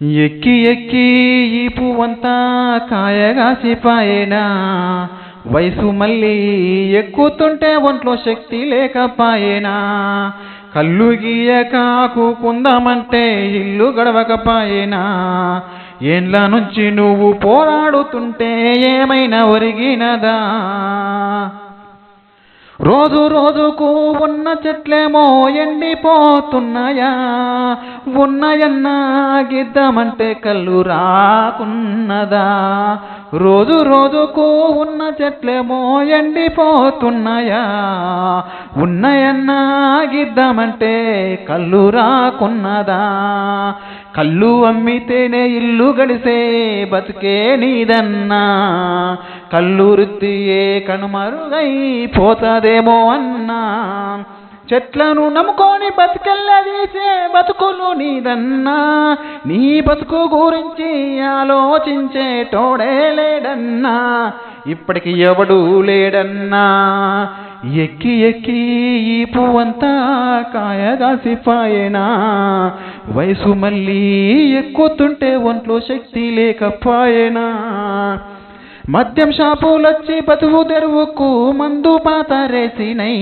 ఎక్కి ఎక్కి ఈ పువ్వంతా కాయగాసిపాయేనా వయసు మళ్ళీ ఎక్కుతుంటే ఒంట్లో శక్తి లేకపాయేనా కళ్ళు గీయక కూకుందామంటే ఇల్లు గడవకపాయేనా ఏండ్ల నుంచి నువ్వు పోరాడుతుంటే ఏమైనా ఒరిగినదా. రోజు రోజుకు ఉన్న చెట్లేమో ఎండిపోతున్నాయా? ఉన్నాయన్నా గిద్దామంటే కళ్ళు రాకున్నదా? రోజు రోజుకు ఉన్న చెట్లేమో ఎండిపోతున్నాయా? ఉన్నాయన్నా గిద్దామంటే కళ్ళు రాకున్నదా? కళ్ళు అమ్మితేనే ఇల్లు గడిసే బతికే నీదన్నా? కళ్ళు వృత్తియే కనుమరుగైపోతాదేమో అన్నా? చెట్లను నమ్ముకొని బతికెళ్ళదీసే బతుకులు నీదన్నా. నీ బతుకు గురించి ఆలోచించేటోడే లేడన్నా. ఇప్పటికి ఎవడూ లేడన్నా. ఎక్కి ఎక్కి ఈ పువ్వంతా కాయగాసిపాయేనా వయసు మళ్ళీ ఎక్కుతుంటే ఒంట్లో శక్తి లేకపాయేనా. మద్యం షాపులొచ్చి బతువు తెరువుకు మందు పాతరేసినై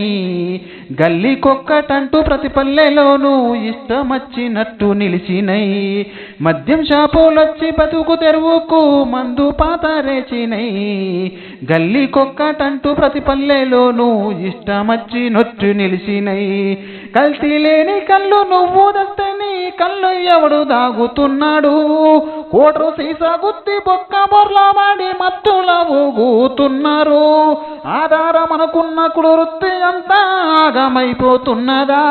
గల్లీకొక్కటంటూ ప్రతి పల్లెలోనూ ఇష్టమచ్చినట్టు నిలిచినై. మద్యం షాపులొచ్చి బతుకు తెరువుకు మందు పాతరేచినై గల్లీ కొక్కటంటూ ప్రతి పల్లెలోనూ ఇష్టమచ్చినట్టు నిలిచినై. కల్తీ లేని కళ్ళు నువ్వు దస్తని కళ్ళు ఎవడు దాగుతున్నాడు? కోటరు సీసా గుత్తి బొక్క బొర్లామాడి మత్తుల ఊగుతున్నారు. ఆధారం అనుకున్న కుడు వృత్తి అంతా ఆగమైపోతున్నదా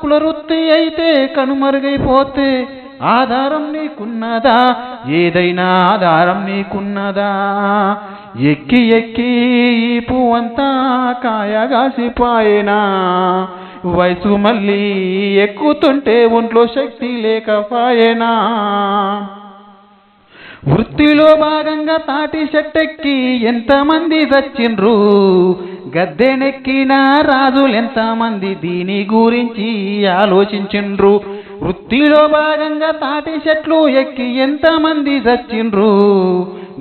కులవృత్తి అయితే కనుమరుగైపోతే ఆధారం నీకున్నదా? ఏదైనా ఆధారం నీకున్నదా? ఎక్కి ఎక్కి ఈ పువ్వంతా కాయగాసిపాయేనా? వయసు మళ్ళీ ఎక్కుతుంటే ఒంట్లో శక్తి లేకపాయేనా? వృత్తిలో భాగంగా తాటి చెట్టెక్కి ఎంతమంది చచ్చిండ్రు గద్దెనెక్కిన రాజులు ఎంతమంది దీని గురించి ఆలోచించిండ్రు? వృత్తిలో భాగంగా తాటి చెట్లు ఎక్కి ఎంతమంది చచ్చిండ్రు?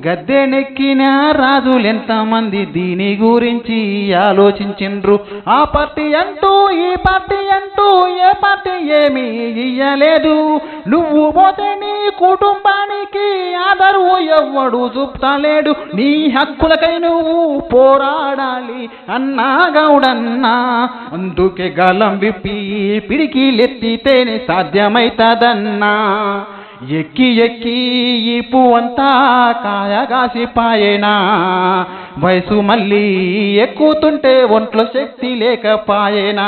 గద్దెనెక్కిన రాజులెంతమంది దీని గురించి ఆలోచించిండ్రు? ఆ పార్టీ అంటూ ఈ పార్టీ అంటూ ఏ పార్టీ ఏమీ ఇయ్యలేదు. నువ్వు పోతే నీ కుటుంబానికి ఆదరువు ఎవ్వడు చూపుతలేడు. నీ హక్కులకై నువ్వు పోరాడాలి అన్నా గౌడన్నా. అందుకే గలం విప్పి పిడికిలెత్తితేనే సాధ్యమైతదన్నా. ఎక్కి ఎక్కి ఈ పువ్వంతా కాయగాసిపాయేనా వయసు మళ్ళీ ఎక్కుతుంటే ఒంట్లో శక్తి లేకపాయేనా